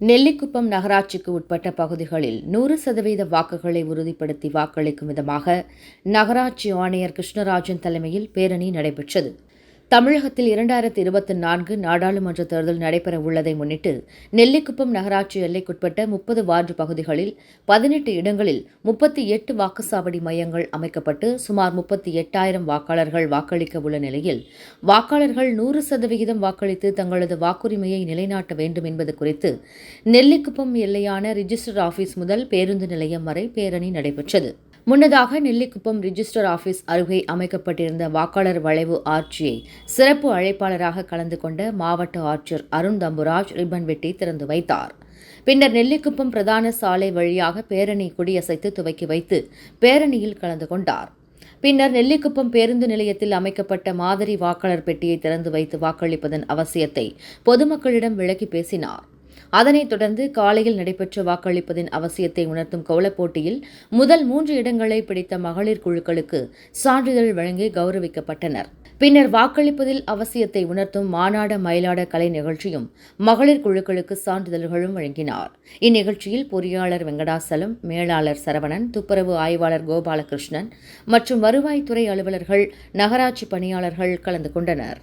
நெல்லிக்குப்பம் நகராட்சிக்கு உட்பட்ட பகுதிகளில் நூறு சதவீத வாக்குகளை உறுதிப்படுத்தி வாக்களிக்கும் விதமாக நகராட்சி ஆணையர் கிருஷ்ணராஜன் தலைமையில் பேரணி நடைபெற்றது. தமிழகத்தில் இரண்டாயிரத்தி இருபத்தி நான்கு நாடாளுமன்ற தேர்தல் நடைபெற உள்ளதை முன்னிட்டு நெல்லிக்குப்பம் நகராட்சி எல்லைக்குட்பட்ட முப்பது வார்டு பகுதிகளில் பதினெட்டு இடங்களில் முப்பத்தி எட்டு வாக்குச்சாவடி மையங்கள் அமைக்கப்பட்டு சுமார் முப்பத்தி எட்டாயிரம் வாக்காளர்கள் வாக்களிக்க உள்ள நிலையில் வாக்காளர்கள் நூறு சதவிகிதம் வாக்களித்து தங்களது வாக்குரிமையை நிலைநாட்ட வேண்டும் என்பது குறித்து நெல்லிக்குப்பம் எல்லையான ரிஜிஸ்டர் ஆபீஸ் முதல் பேருந்து நிலையம் வரை பேரணி நடைபெற்றது. முன்னதாக நெல்லிக்குப்பம் ரிஜிஸ்டர் ஆபீஸ் அருகே அமைக்கப்பட்டிருந்த வாக்காளர் வளைவு ஆட்சியை சிறப்பு அழைப்பாளராக கலந்து கொண்ட மாவட்ட ஆட்சியர் அருண் தம்புராஜ் ரிப்பன் வெட்டி திறந்து வைத்தார். பின்னர் நெல்லிக்குப்பம் பிரதான சாலை வழியாக பேரணி கொடியசைத்து துவக்கி வைத்து பேரணியில் கலந்து கொண்டார். பின்னர் நெல்லிக்குப்பம் பேருந்து நிலையத்தில் அமைக்கப்பட்ட மாதிரி வாக்காளர் பெட்டியை திறந்து வைத்து வாக்களிப்பதன் அவசியத்தை பொதுமக்களிடம் விளக்கி பேசினார். அதனைத் தொடர்ந்து காலையில் நடைபெற்ற வாக்களிப்பதின் அவசியத்தை உணர்த்தும் கோலப் போட்டியில் முதல் மூன்று இடங்களை பிடித்த மகளிர் குழுக்களுக்கு சான்றிதழ் வழங்கி கௌரவிக்கப்பட்டனர். பின்னர் வாக்களிப்பதில் அவசியத்தை உணர்த்தும் மாநாட மயிலாட கலை நிகழ்ச்சியும் மகளிர் குழுக்களுக்கு சான்றிதழ்களும் வழங்கினார். இந்நிகழ்ச்சியில் பொறியாளர் வெங்கடாசலம் மேலாளர் சரவணன் துப்புரவு ஆய்வாளர் கோபாலகிருஷ்ணன் மற்றும் வருவாய்த்துறை அலுவலர்கள் நகராட்சி பணியாளர்கள் கலந்து கொண்டனர்.